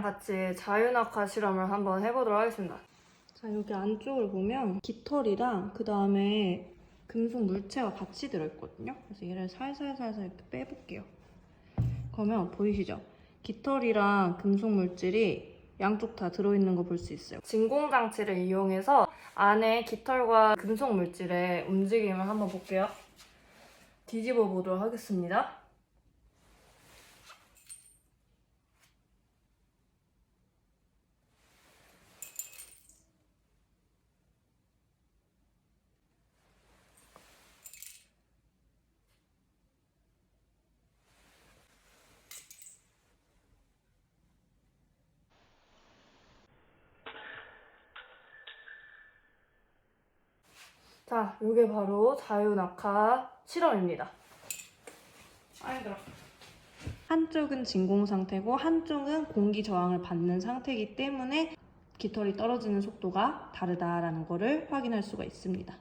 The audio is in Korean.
깃털이랑 같이 자유낙하 실험을 한번 해보도록 하겠습니다. 자, 여기 안쪽을 보면 깃털이랑 그 다음에 금속 물체가 같이 들어있거든요. 그래서 얘를 살살살살 이렇게 빼볼게요. 그러면 보이시죠? 깃털이랑 금속 물질이 양쪽 다 들어있는 거 볼 수 있어요. 진공장치를 이용해서 안에 깃털과 금속 물질의 움직임을 한번 볼게요. 뒤집어 보도록 하겠습니다. 자, 이게 바로 자유낙하 실험입니다. 아이들아. 한쪽은 진공 상태고 한쪽은 공기 저항을 받는 상태이기 때문에 깃털이 떨어지는 속도가 다르다라는 것을 확인할 수가 있습니다.